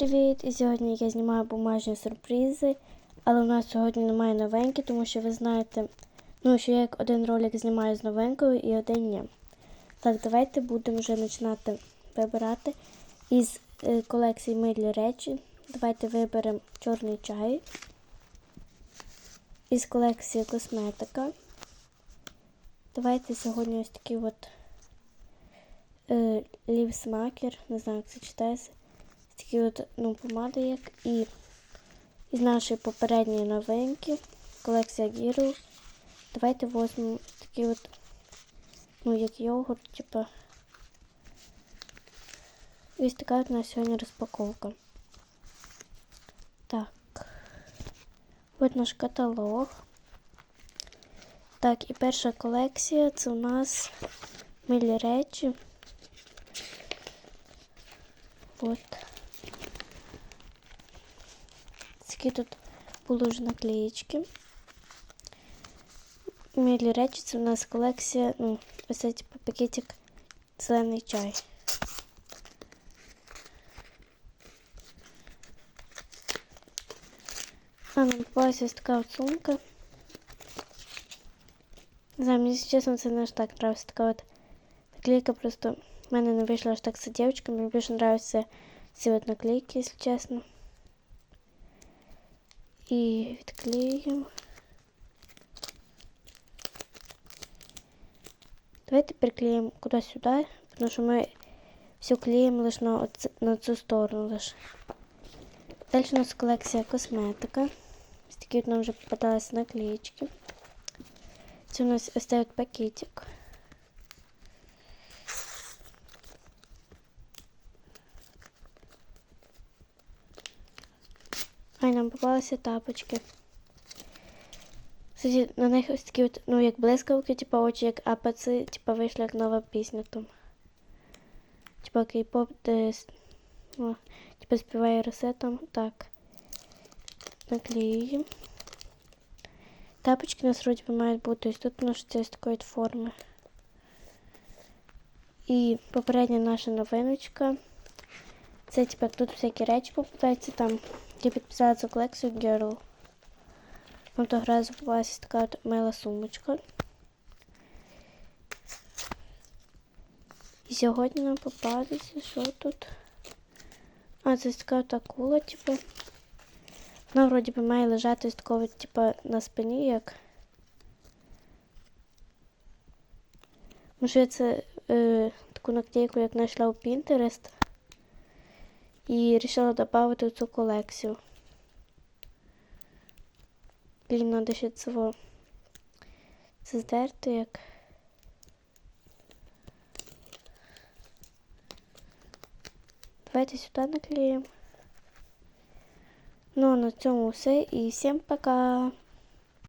привіт! І сьогодні я знімаю бумажні сюрпризи, але у нас сьогодні немає новинки, тому що ви знаєте, ну, що я як один ролик знімаю з новинкою і один ні. Так, давайте будемо вже починати вибирати із е, колекції милі речі. Давайте виберемо чорний чай. Із колекції косметика. Давайте сьогодні ось такий от е, лівсмакер, не знаю, як це читається. Такі от ну, помади як і із нашої попередньої новинки, колекція Гіру. Давайте візьмемо такі от, ну, як йогурт, типа. І ось така от у сьогодні розпаковка. Так. От наш каталог. Так, і перша колекція це у нас милі речі. От. Такі тут були вже наклеїчки. Милі речі, це у нас колекція, ну, ось це типу пакетик зелений чай. А нам попалася ось така от сумка. Не знаю, мені чесно, це не аж так нравится. Така от наклейка просто в мене не вийшло аж так з дівчинками. Мені більше нравятся ці от наклейки, якщо чесно. І відклеїмо. Давайте приклеїмо куди сюди, тому що ми все клеїмо лише на, на цю сторону лише. Далі у нас колекція косметика. Ось такі от нам вже попадалися наклеїчки. Це у нас ось цей от пакетик. А й нам попалися тапочки. На них ось такі от, ну, як блискавки, типу очі, як апаці, типу вийшла як нова пісня там. Типа кей-поп, де о, типу співає Росе там. Так. Наклеюємо. Тапочки нас вроді би мають бути. Ось тут носиться ось такої от форми. І попередня наша новиночка. Це як тут всякі речі попадаються там. Я підписала цю колекцію Girl. Вам того разу попалася така от мила сумочка. І сьогодні нам попалися, що тут? А, це така от акула, типу. Вона вроді би має лежати такого, типу, на спині, як. Може, я це е, таку наклейку, як знайшла у Pinterest. І вирішила додати цю колекцію. Блін, надо ще цього це здерти як. Давайте сюди наклеїмо. Ну, а на цьому все і всім пока!